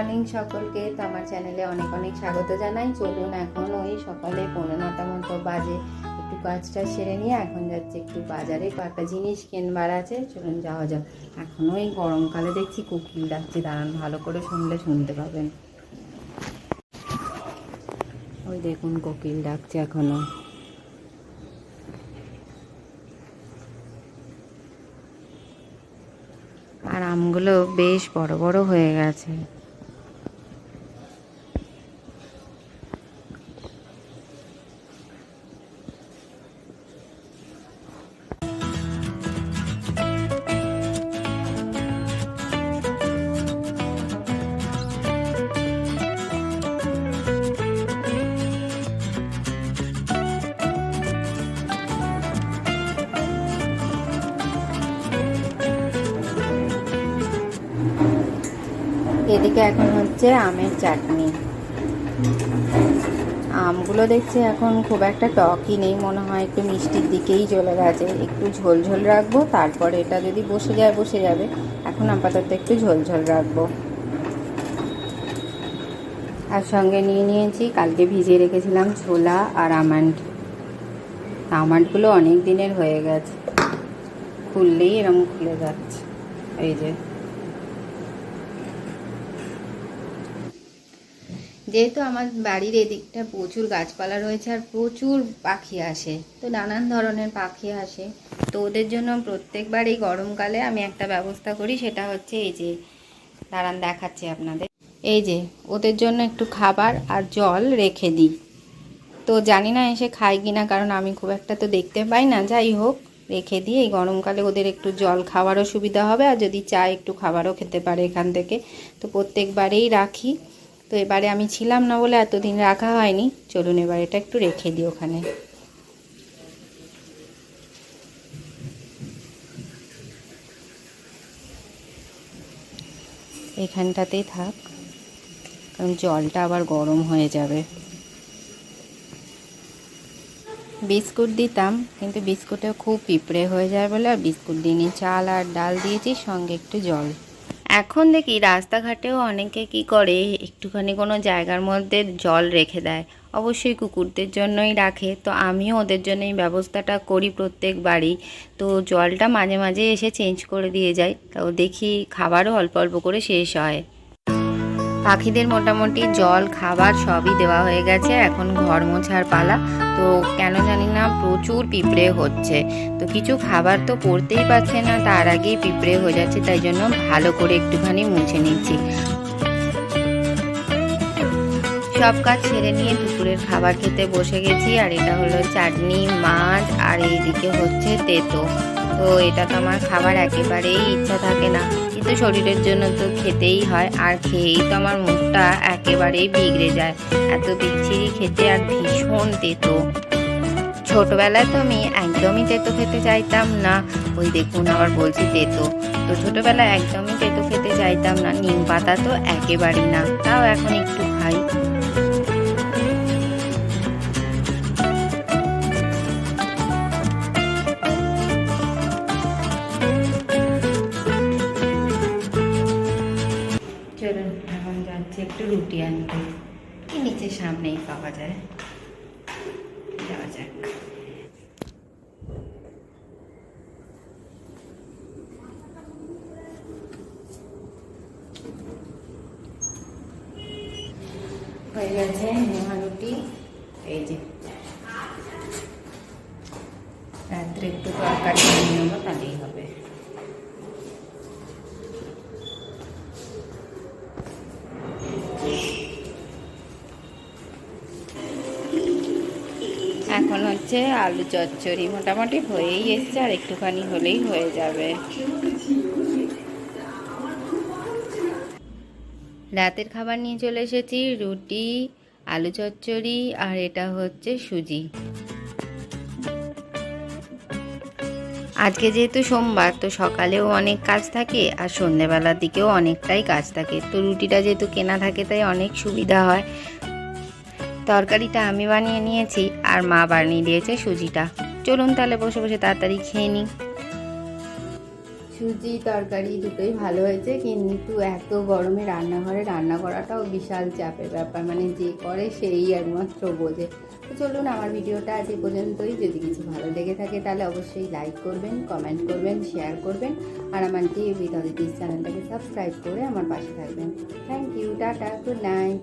সকলকে তো আমার চ্যানেলে অনেক অনেক স্বাগত জানাই। চলুন এখন ওই সকালে পনেরো নটা মতো বাজে একটু কাজটা সেরে নিয়ে এখন যাচ্ছে একটু বাজারে। কয়েকটা জিনিস কেনবার আছে, চলুন যাওয়া যাক। এখন ওই গরমকালে দেখছি কুকিল ডাকছে, দাঁড়ান ভালো করে শুনলে শুনতে পাবেন। ওই দেখুন কোকিল ডাকছে এখনও। আর আমগুলো বেশ বড় বড় হয়ে গেছে। এদিকে এখন হচ্ছে আমের চাটনি। আমগুলো দেখছি এখন খুব একটা টকই নেই, মনে হয় একটু মিষ্টির দিকেই চলে গেছে। একটু ঝোল ঝোল রাখব, তারপরে এটা যদি বসে যায়, বসে যাবে। এখন আপাতত একটু ঝোল ঝোল রাখব। আর সঙ্গে নিয়ে নিয়েছি, কালকে ভিজিয়ে রেখেছিলাম ছোলা আর আমান্ড। আমান্ডগুলো অনেক দিনের হয়ে গেছে। খুললেই এরকম খুলে যাচ্ছে। এই যে। যেহেতু আমার বাড়ির এদিকটা প্রচুর গাছপালা রয়েছে আর প্রচুর পাখি আসে, তো নানান ধরনের পাখি আসে। তো ওদের জন্য প্রত্যেকবার এই গরমকালে আমি একটা ব্যবস্থা করি, সেটা হচ্ছে এই যে, দাঁড়ান দেখাচ্ছি আপনাদের। এই যে, ওদের জন্য একটু খাবার আর জল রেখে দিই। তো জানি না এসে খায় কি না কারণ আমি খুব একটা তো দেখতে পাই না। যাই হোক, রেখে দিই এই গরমকালে ওদের একটু জল খাওয়ারও সুবিধা হবে, আর যদি চা একটু খাবারও খেতে পারে এখান থেকে। তো প্রত্যেকবারেই রাখি। তো এবারে আমি ছিলাম না বলে এতদিন রাখা হয়নি। চলুন এবার এটা একটু রেখে দিই ওখানে। এখানটাতেই থাক, কারণ জলটা আবার গরম হয়ে যাবে। বিস্কুট দিতাম, কিন্তু বিস্কুটে খুব পিঁপড়ে হয়ে যায় বলে, আর বিস্কুট দিইনি চাল আর ডাল দিয়েছি, সঙ্গে একটু জল। এখন দেখি রাস্তাঘাটেও অনেকে কি করে, একটুখানি কোনো জায়গার মধ্যে জল রেখে দেয়। অবশ্যই কুকুরদের জন্যই রাখে। তো আমিও ওদের জন্য এই ব্যবস্থাটা করি প্রত্যেক বাড়ি তো জলটা মাঝে মাঝে এসে চেঞ্জ করে দিয়ে যায়। তাও দেখি খাবারও অল্প অল্প করে শেষ হয়। পাখিদের মোটামুটি জল, খাবার সবই দেওয়া হয়ে গেছে। এখন ঘর মোছার পালা। তো কেন জানি না প্রচুর পিঁপড়ে হচ্ছে। তো কিছু খাবার তো পড়তেই পারছে না, তার আগেই পিঁপড়ে হয়ে যাচ্ছে, তাই জন্য ভালো করে একটুখানি মুছে নিচ্ছি। সব কাজ ছেড়ে নিয়ে দুপুরের খাবার খেতে বসে গেছি, আর এটা হলো চাটনি, মাছ, আর এইদিকে হচ্ছে তেতো। তো এটা তো আমার খাবার একেবারেই ইচ্ছা থাকে না। কিন্তু শরীরের জন্য তো খেতেই হয়, আর খেয়েই তো আমার মুখটা একেবারেই বিগড়ে যায়। এত বিচ্ছিরি খেতে আর ভীষণ তেতো। ছোটবেলায় তো আমি একদমই তেতো খেতে চাইতাম না, ওই দেখুন আবার বলছি তেতো। তো ছোটবেলায় একদমই তেতো খেতে চাইতাম না, নিম পাতা তো একেবারেই না, তাও এখন একটু খাই। চলুন, এখন যাচ্ছি একটু রুটি আনতে। কি নিচে সামনেই পাওয়া যায়? যাওয়া যাক। হয়ে গেছে নেওয়া রুটি। এই যে। রাত্রে একটু তরকারি নিয়ে নেব, তাহলেই হবে। এখন হচ্ছে আলু চচ্চড়ি মোটামুটি হয়েই এসছে, আর একটুখানি হলেই হয়ে যাবে। রাতের খাবার নিয়ে চলে এসেছি, রুটি, আলু চচ্চড়ি, আর এটা হচ্ছে সুজি। আজকে যেহেতু সোমবার, তো সকালেও অনেক কাজ থাকে, আর সন্ধেবেলার দিকেও অনেকটাই কাজ থাকে। তো রুটিটা যেহেতু কেনা থাকে, তাই অনেক সুবিধা হয়। তরকারিটা আমি বানিয়ে নিয়েছি আর মা বানিয়ে দিয়েছে সুজিটা। চলুন তাহলে বসে বসে তাড়াতাড়ি খেয়ে নিই। সুজি, তরকারি দুটোই ভালো হয়েছে, কিন্তু এত গরমে রান্নাঘরে রান্না করাটাও বিশাল চাপের ব্যাপার। মানে যে করে সেই একমাত্র বোঝে। তো চলুন আমার ভিডিওটা আজ পর্যন্তই। যদি কিছু ভালো লেগে থাকে তাহলে অবশ্যই লাইক করবেন কমেন্ট করবেন শেয়ার করবেন, আর আমার টিভি অদিতিস চ্যানেলটাকে সাবস্ক্রাইব করে আমার পাশে থাকবেন। Thank you tata good night